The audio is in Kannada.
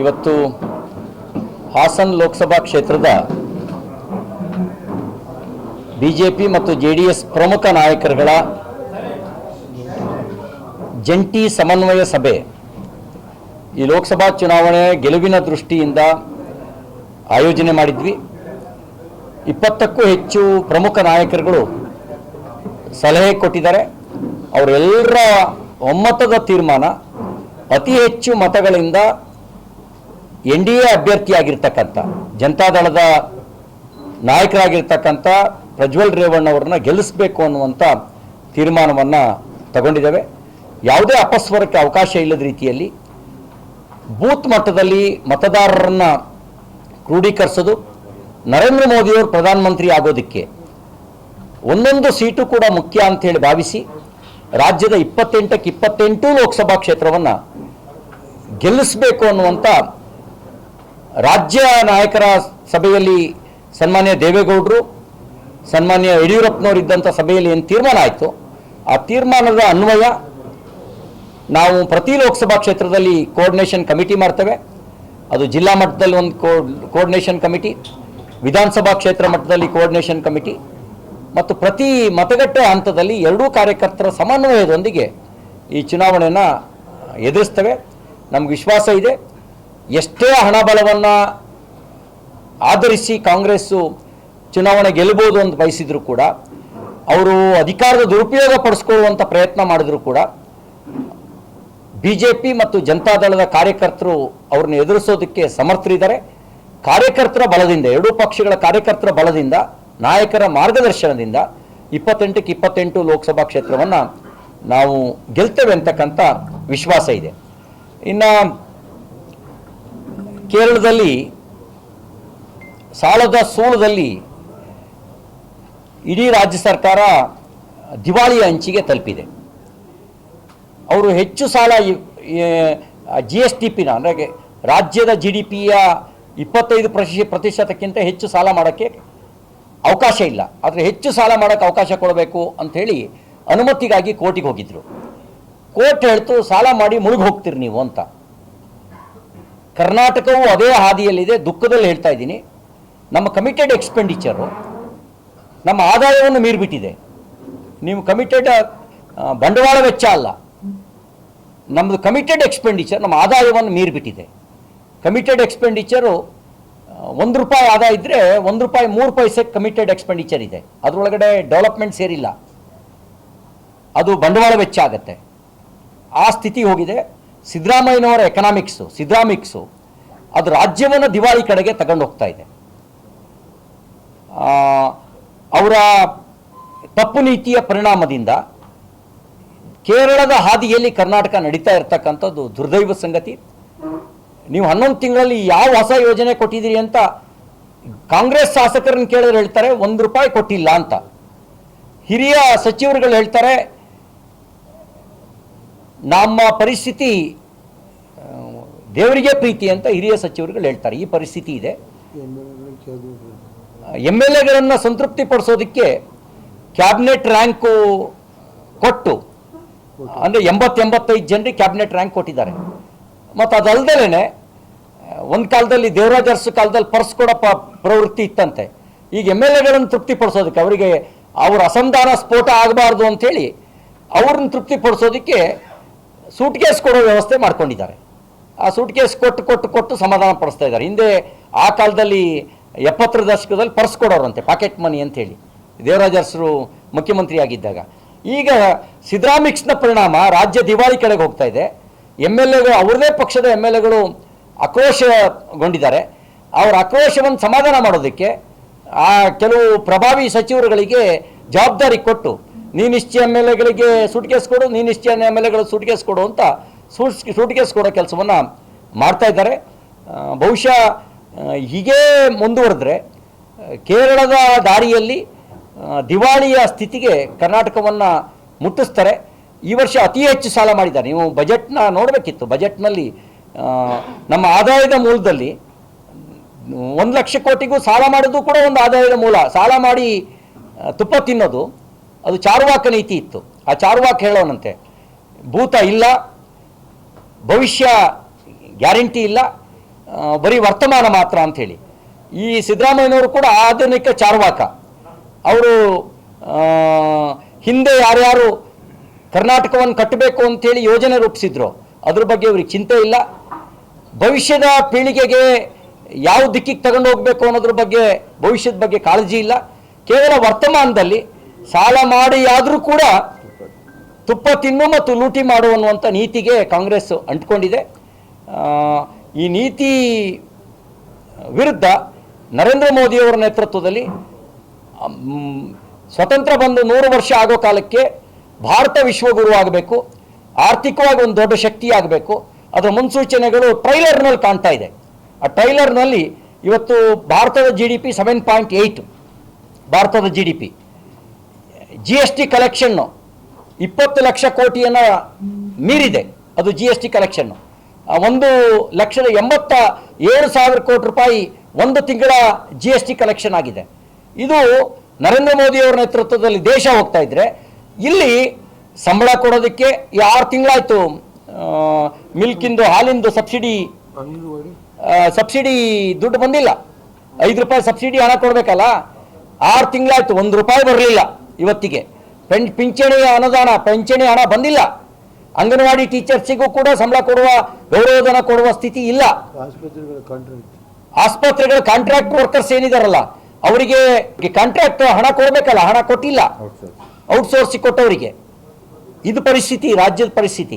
ಇವತ್ತು ಹಾಸನ್ ಲೋಕಸಭಾ ಕ್ಷೇತ್ರದ ಬಿ ಜೆ ಪಿ ಮತ್ತು ಜೆ ಡಿ ಎಸ್ ಪ್ರಮುಖ ನಾಯಕರುಗಳ ಜಂಟಿ ಸಮನ್ವಯ ಸಭೆ. ಈ ಲೋಕಸಭಾ ಚುನಾವಣೆ ಗೆಲುವಿನ ದೃಷ್ಟಿಯಿಂದ ಆಯೋಜನೆ ಮಾಡಿದ್ವಿ. ಇಪ್ಪತ್ತಕ್ಕೂ ಹೆಚ್ಚು ಪ್ರಮುಖ ನಾಯಕರುಗಳು ಸಲಹೆ ಕೊಟ್ಟಿದ್ದಾರೆ. ಅವರೆಲ್ಲರ ಒಮ್ಮತದ ತೀರ್ಮಾನ ಅತಿ ಹೆಚ್ಚು ಮತಗಳಿಂದ ಎನ್ ಡಿ ಎ ಅಭ್ಯರ್ಥಿಯಾಗಿರ್ತಕ್ಕಂಥ ಜನತಾದಳದ ನಾಯಕರಾಗಿರ್ತಕ್ಕಂಥ ಪ್ರಜ್ವಲ್ ರೇವಣ್ಣ ಅವರನ್ನ ಗೆಲ್ಲಿಸಬೇಕು ಅನ್ನುವಂಥ ತೀರ್ಮಾನವನ್ನು ತಗೊಂಡಿದ್ದೇವೆ. ಯಾವುದೇ ಅಪಸ್ವರಕ್ಕೆ ಅವಕಾಶ ಇಲ್ಲದ ರೀತಿಯಲ್ಲಿ ಬೂತ್ ಮಟ್ಟದಲ್ಲಿ ಮತದಾರರನ್ನ ಕ್ರೋಢೀಕರಿಸೋದು, ನರೇಂದ್ರ ಮೋದಿಯವರು ಪ್ರಧಾನಮಂತ್ರಿ ಆಗೋದಕ್ಕೆ ಒಂದೊಂದು ಸೀಟು ಕೂಡ ಮುಖ್ಯ ಅಂತೇಳಿ ಭಾವಿಸಿ, ರಾಜ್ಯದ ಇಪ್ಪತ್ತೆಂಟಕ್ಕೆ ಇಪ್ಪತ್ತೆಂಟು ಲೋಕಸಭಾ ಕ್ಷೇತ್ರವನ್ನು ಗೆಲ್ಲಿಸಬೇಕು ಅನ್ನುವಂಥ ರಾಜ್ಯ ನಾಯಕರ ಸಭೆಯಲ್ಲಿ ಸನ್ಮಾನ್ಯ ದೇವೇಗೌಡರು, ಸನ್ಮಾನ್ಯ ಯಡಿಯೂರಪ್ಪನವರು ಇದ್ದಂಥ ಸಭೆಯಲ್ಲಿ ಏನು ತೀರ್ಮಾನ ಆಯಿತು, ಆ ತೀರ್ಮಾನದ ಅನ್ವಯ ನಾವು ಪ್ರತಿ ಲೋಕಸಭಾ ಕ್ಷೇತ್ರದಲ್ಲಿ ಕೋಆರ್ಡಿನೇಷನ್ ಕಮಿಟಿ ಮಾಡ್ತೇವೆ. ಅದು ಜಿಲ್ಲಾ ಮಟ್ಟದಲ್ಲಿ ಒಂದು ಕೋಆರ್ಡಿನೇಷನ್ ಕಮಿಟಿ ವಿಧಾನಸಭಾ ಕ್ಷೇತ್ರ ಮಟ್ಟದಲ್ಲಿ ಕೋಆರ್ಡಿನೇಷನ್ ಕಮಿಟಿ ಮತ್ತು ಪ್ರತಿ ಮತಗಟ್ಟೆ ಹಂತದಲ್ಲಿ ಎರಡೂ ಕಾರ್ಯಕರ್ತರ ಸಮನ್ವಯದೊಂದಿಗೆ ಈ ಚುನಾವಣೆಯನ್ನು ಎದುರಿಸ್ತೇವೆ. ನಮ್ಗೆ ವಿಶ್ವಾಸ ಇದೆ. ಎಷ್ಟೇ ಹಣಬಲವನ್ನು ಆಧರಿಸಿ ಕಾಂಗ್ರೆಸ್ಸು ಚುನಾವಣೆ ಗೆಲ್ಲಬಹುದು ಅಂತ ಬಯಸಿದ್ರು ಕೂಡ, ಅವರು ಅಧಿಕಾರದ ದುರುಪಯೋಗ ಪಡಿಸ್ಕೊಳ್ಳುವಂಥ ಪ್ರಯತ್ನ ಮಾಡಿದ್ರು ಕೂಡ ಬಿ ಜೆ ಪಿ ಮತ್ತು ಜನತಾದಳದ ಕಾರ್ಯಕರ್ತರು ಅವ್ರನ್ನ ಎದುರಿಸೋದಕ್ಕೆ ಸಮರ್ಥರಿದ್ದಾರೆ. ಕಾರ್ಯಕರ್ತರ ಬಲದಿಂದ, ಎರಡೂ ಪಕ್ಷಗಳ ಕಾರ್ಯಕರ್ತರ ಬಲದಿಂದ, ನಾಯಕರ ಮಾರ್ಗದರ್ಶನದಿಂದ ಇಪ್ಪತ್ತೆಂಟಕ್ಕೆ ಇಪ್ಪತ್ತೆಂಟು ಲೋಕಸಭಾ ಕ್ಷೇತ್ರವನ್ನು ನಾವು ಗೆಲ್ತೇವೆ ಅಂತಕ್ಕಂಥ ವಿಶ್ವಾಸ ಇದೆ. ಇನ್ನು ಕೇರಳದಲ್ಲಿ ಸಾಲದ ಸೂಳದಲ್ಲಿ ಇಡೀ ರಾಜ್ಯ ಸರ್ಕಾರ ದಿವಾಳಿಯ ಅಂಚಿಗೆ ತಲುಪಿದೆ. ಅವರು ಹೆಚ್ಚು ಸಾಲ ಜಿ ಎಸ್ ಟಿ ಪಿನ ಅಂದರೆ ರಾಜ್ಯದ ಜಿ ಡಿ ಪಿಯ ಇಪ್ಪತ್ತೈದು ಪ್ರತಿಶ ಪ್ರತಿಶತಕ್ಕಿಂತ ಹೆಚ್ಚು ಸಾಲ ಮಾಡೋಕ್ಕೆ ಅವಕಾಶ ಇಲ್ಲ. ಆದರೆ ಹೆಚ್ಚು ಸಾಲ ಮಾಡೋಕ್ಕೆ ಅವಕಾಶ ಕೊಡಬೇಕು ಅಂಥೇಳಿ ಅನುಮತಿಗಾಗಿ ಕೋರ್ಟಿಗೆ ಹೋಗಿದ್ರು. ಕೋರ್ಟ್ ಹೇಳ್ತು, ಸಾಲ ಮಾಡಿ ಮುಳುಗಿ ಹೋಗ್ತೀರಿ ನೀವು ಅಂತ. ಕರ್ನಾಟಕವು ಅದೇ ಹಾದಿಯಲ್ಲಿದೆ, ದುಃಖದಲ್ಲಿ ಹೇಳ್ತಾ ಇದ್ದೀನಿ. ನಮ್ಮ ಕಮಿಟೆಡ್ ಎಕ್ಸ್ಪೆಂಡಿಚರು ನಮ್ಮ ಆದಾಯವನ್ನು ಮೀರಿಬಿಟ್ಟಿದೆ. ನೀವು ಕಮಿಟೆಡ್ ಬಂಡವಾಳ ವೆಚ್ಚ ಅಲ್ಲ. ನಮ್ಮದು ಕಮಿಟೆಡ್ ಎಕ್ಸ್ಪೆಂಡಿಚರ್ ನಮ್ಮ ಆದಾಯವನ್ನು ಮೀರಿಬಿಟ್ಟಿದೆ. ಕಮಿಟೆಡ್ ಎಕ್ಸ್ಪೆಂಡಿಚರು ಒಂದು ರೂಪಾಯಿ ಆದಾಯ ಇದ್ದರೆ ಒಂದು ರೂಪಾಯಿ, ಮೂರು ಪೈಸೆ ಕಮಿಟೆಡ್ ಎಕ್ಸ್ಪೆಂಡಿಚರ್ ಇದೆ. ಅದರೊಳಗಡೆ ಡೆವಲಪ್ಮೆಂಟ್ ಸೇರಿಲ್ಲ. ಅದು ಬಂಡವಾಳ ವೆಚ್ಚ ಆಗುತ್ತೆ. ಆ ಸ್ಥಿತಿ ಹೋಗಿದೆ. ಸಿದ್ದರಾಮಯ್ಯನವರ ಎಕನಾಮಿಕ್ಸು ಸಿದ್ದರಾಮಿಕ್ಸು ಅದು ರಾಜ್ಯವನ್ನು ದಿವಾಳಿ ಕಡೆಗೆ ತಗೊಂಡು ಹೋಗ್ತಾ ಇದೆ. ಅವರ ತಪ್ಪು ನೀತಿಯ ಪರಿಣಾಮದಿಂದ ಕೇರಳದ ಹಾದಿಯಲ್ಲಿ ಕರ್ನಾಟಕ ನಡೀತಾ ಇರತಕ್ಕಂಥದ್ದು ದುರ್ದೈವ ಸಂಗತಿ. ನೀವು ಹನ್ನೊಂದು ತಿಂಗಳಲ್ಲಿ ಯಾವ ಹೊಸ ಯೋಜನೆ ಕೊಟ್ಟಿದ್ದೀರಿ ಅಂತ ಕಾಂಗ್ರೆಸ್ ಶಾಸಕರನ್ನು ಕೇಳಿದ್ರೆ ಹೇಳ್ತಾರೆ, ಒಂದು ರೂಪಾಯಿ ಕೊಟ್ಟಿಲ್ಲ ಅಂತ. ಹಿರಿಯ ಸಚಿವರುಗಳು ಹೇಳ್ತಾರೆ ನಮ್ಮ ಪರಿಸ್ಥಿತಿ, ದೇವರಿಗೆ ಪ್ರೀತಿ ಅಂತ ಹಿರಿಯ ಸಚಿವರುಗಳು ಹೇಳ್ತಾರೆ. ಈ ಪರಿಸ್ಥಿತಿ ಇದೆ. ಎಂ ಎಲ್ ಎಗಳನ್ನು ಸಂತೃಪ್ತಿ ಪಡಿಸೋದಕ್ಕೆ ಕ್ಯಾಬಿನೆಟ್ ರ್ಯಾಂಕು ಕೊಟ್ಟು, ಅಂದರೆ ಎಂಬತ್ತೆಂಬತ್ತೈದು ಜನರಿಗೆ ಕ್ಯಾಬಿನೆಟ್ ರ್ಯಾಂಕ್ ಕೊಟ್ಟಿದ್ದಾರೆ. ಮತ್ತು ಅದಲ್ದಲೇ ಒಂದು ಕಾಲದಲ್ಲಿ ದೇವರಾಜ ಅರಸು ಕಾಲದಲ್ಲಿ ಪರ್ಸ್ ಕೊಡೋ ಪ್ರವೃತ್ತಿ ಇತ್ತಂತೆ. ಈಗ ಎಂ ಎಲ್ ಎಗಳನ್ನು ತೃಪ್ತಿಪಡಿಸೋದಕ್ಕೆ ಅವರಿಗೆ ಅವ್ರ ಅಸಂಧಾನ ಸ್ಫೋಟ ಆಗಬಾರ್ದು ಅಂಥೇಳಿ ಅವ್ರನ್ನ ತೃಪ್ತಿಪಡಿಸೋದಕ್ಕೆ ಸೂಟ್ ಕೇಸ್ ಕೊಡೋ ವ್ಯವಸ್ಥೆ ಮಾಡ್ಕೊಂಡಿದ್ದಾರೆ. ಆ ಸೂಟ್ ಕೇಸ್ ಕೊಟ್ಟು ಕೊಟ್ಟು ಕೊಟ್ಟು ಸಮಾಧಾನ ಪಡಿಸ್ತಾ ಇದ್ದಾರೆ. ಹಿಂದೆ ಆ ಕಾಲದಲ್ಲಿ ಎಪ್ಪತ್ತರ ದಶಕದಲ್ಲಿ ಪರ್ಸ್ ಕೊಡೋರಂತೆ, ಪಾಕೆಟ್ ಮನಿ ಅಂತೇಳಿ ದೇವರಾಜರ್ಸರು ಮುಖ್ಯಮಂತ್ರಿ ಆಗಿದ್ದಾಗ. ಈಗ ಸಿದ್ದರಾಮಿಕ್ಸ್ನ ಪರಿಣಾಮ ರಾಜ್ಯ ದಿವಾಳಿ ಕಡೆಗೆ ಹೋಗ್ತಾ ಇದೆ. ಎಂ ಎಲ್ ಎಗಳು ಅವ್ರದೇ ಪಕ್ಷದ ಎಂ ಎಲ್ ಎಗಳು ಆಕ್ರೋಶಗೊಂಡಿದ್ದಾರೆ. ಅವರ ಆಕ್ರೋಶವನ್ನು ಸಮಾಧಾನ ಮಾಡೋದಕ್ಕೆ ಆ ಕೆಲವು ಪ್ರಭಾವಿ ಸಚಿವರುಗಳಿಗೆ ಜವಾಬ್ದಾರಿ ಕೊಟ್ಟು ನೀನಿಶ್ಚಯ ಎಂ ಎಲ್ ಎಗಳಿಗೆ ಸೂಟ್ಕೇಸ್ ಕೊಡು ನೀನಿಶ್ಚಯ ಎಂ ಎಲ್ ಎಗಳು ಸೂಟ್ಕೇಸ್ ಕೊಡು ಅಂತ ಸೂಟ್ ಸೂಟ್ಕೇಸ್ ಕೊಡೋ ಕೆಲಸವನ್ನು ಮಾಡ್ತಾ ಇದ್ದಾರೆ. ಬಹುಶಃ ಹೀಗೇ ಮುಂದುವರೆದ್ರೆ ಕೇರಳದ ದಾರಿಯಲ್ಲಿ ದಿವಾಳಿಯ ಸ್ಥಿತಿಗೆ ಕರ್ನಾಟಕವನ್ನು ಮುಟ್ಟಿಸ್ತಾರೆ. ಈ ವರ್ಷ ಅತಿ ಹೆಚ್ಚು ಸಾಲ ಮಾಡಿದ್ದಾರೆ. ನೀವು ಬಜೆಟ್ನ ನೋಡಬೇಕಿತ್ತು. ಬಜೆಟ್ನಲ್ಲಿ ನಮ್ಮ ಆದಾಯದ ಮೂಲದಲ್ಲಿ ಒಂದು ಲಕ್ಷ ಕೋಟಿಗೂ ಸಾಲ ಮಾಡೋದು ಕೂಡ ಒಂದು ಆದಾಯದ ಮೂಲ. ಸಾಲ ಮಾಡಿ ತುಪ್ಪ ತಿನ್ನೋದು. ಅದು ಚಾರುವಾಕ ನೀತಿ ಇತ್ತು. ಆ ಚಾರುವಾಕ ಹೇಳೋನಂತೆ, ಭೂತ ಇಲ್ಲ, ಭವಿಷ್ಯ ಗ್ಯಾರಂಟಿ ಇಲ್ಲ ಬರೀ ವರ್ತಮಾನ ಮಾತ್ರ ಅಂಥೇಳಿ ಈ ಸಿದ್ದರಾಮಯ್ಯನವರು ಕೂಡ ಆಧುನಿಕ ಚಾರ್ವಾಕ. ಅವರು ಹಿಂದೆ ಯಾರ್ಯಾರು ಕರ್ನಾಟಕವನ್ನು ಕಟ್ಟಬೇಕು ಅಂತೇಳಿ ಯೋಜನೆ ರೂಪಿಸಿದ್ರು. ಅದ್ರ ಬಗ್ಗೆ ಅವ್ರಿಗೆ ಚಿಂತೆ ಇಲ್ಲ. ಭವಿಷ್ಯದ ಪೀಳಿಗೆಗೆ ಯಾವ ದಿಕ್ಕಿಗೆ ತಗೊಂಡು ಹೋಗಬೇಕು ಅನ್ನೋದ್ರ ಬಗ್ಗೆ, ಭವಿಷ್ಯದ ಬಗ್ಗೆ ಕಾಳಜಿ ಇಲ್ಲ. ಕೇವಲ ವರ್ತಮಾನದಲ್ಲಿ ಸಾಲ ಮಾಡಿ ಆದರೂ ಕೂಡ ತುಪ್ಪ ತಿನ್ನು ಮತ್ತು ಲೂಟಿ ಮಾಡು ಅನ್ನುವಂಥ ನೀತಿಗೆ ಕಾಂಗ್ರೆಸ್ ಅಂಟ್ಕೊಂಡಿದೆ. ಈ ನೀತಿ ವಿರುದ್ಧ ನರೇಂದ್ರ ಮೋದಿಯವರ ನೇತೃತ್ವದಲ್ಲಿ ಸ್ವತಂತ್ರ ಬಂದು ನೂರು ವರ್ಷ ಆಗೋ ಕಾಲಕ್ಕೆ ಭಾರತ ವಿಶ್ವಗುರು ಆಗಬೇಕು. ಆರ್ಥಿಕವಾಗಿ ಒಂದು ದೊಡ್ಡ ಶಕ್ತಿ ಆಗಬೇಕು. ಅದರ ಮುನ್ಸೂಚನೆಗಳು ಟ್ರೈಲರ್ನಲ್ಲಿ ಕಾಣ್ತಾ ಇದೆ. ಆ ಟ್ರೈಲರ್ನಲ್ಲಿ ಇವತ್ತು ಭಾರತದ G D P seven point eight ಭಾರತದ G D P G S T collection ಇಪ್ಪತ್ತು ಲಕ್ಷ ಕೋಟಿಯನ್ನು ಮೀರಿದೆ. ಅದು ಜಿ ಎಸ್ ಟಿ ಕಲೆಕ್ಷನ್ನು ಒಂದು ಲಕ್ಷದ ಎಂಬತ್ತ ಏಳು ಸಾವಿರ ಕೋಟಿ ರೂಪಾಯಿ ಒಂದು ತಿಂಗಳ ಜಿ ಎಸ್ ಟಿ ಕಲೆಕ್ಷನ್ ಆಗಿದೆ. ಇದು ನರೇಂದ್ರ ಮೋದಿಯವರ ನೇತೃತ್ವದಲ್ಲಿ ದೇಶ ಹೋಗ್ತಾ ಇದ್ದರೆ ಇಲ್ಲಿ ಸಂಬಳ ಕೊಡೋದಕ್ಕೆ ಈ ಆರು ತಿಂಗಳಾಯಿತು ಮಿಲ್ಕಿಂದು, ಹಾಲಿಂದು ಸಬ್ಸಿಡಿ ಸಬ್ಸಿಡಿ ದುಡ್ಡು ಬಂದಿಲ್ಲ. ಐದು ರೂಪಾಯಿ ಸಬ್ಸಿಡಿ ಹಣ ಕೊಡಬೇಕಲ್ಲ? ಆರು ತಿಂಗಳಾಯ್ತು, ಒಂದು ರೂಪಾಯಿ ಬರಲಿಲ್ಲ. ಇವತ್ತಿಗೆ. ಪೆನ್ ಪಿಂಚಣಿ ಅನುದಾನ ಪಿಂಚಣಿ ಹಣ ಬಂದಿಲ್ಲ. ಅಂಗನವಾಡಿ ಟೀಚರ್ಸಿಗೂ ಕೂಡ ಸಂಬಳ ಕೊಡುವ ಗೌರವಧನ ಕೊಡುವ ಸ್ಥಿತಿ ಇಲ್ಲ. ಆಸ್ಪತ್ರೆಗಳ ಕಾಂಟ್ರಾಕ್ಟ್ ವರ್ಕರ್ಸ್ ಏನಿದಾರಲ್ಲ ಅವರಿಗೆ ಕಾಂಟ್ರಾಕ್ಟ್ ಹಣ ಕೊಡಬೇಕಲ್ಲ ಹಣ ಕೊಟ್ಟಿಲ್ಲ. ಔಟ್ಸೋರ್ಸಿಂಗ್ ಕೊಟ್ಟವರಿಗೆ. ಇದು ಪರಿಸ್ಥಿತಿ ರಾಜ್ಯದ ಪರಿಸ್ಥಿತಿ.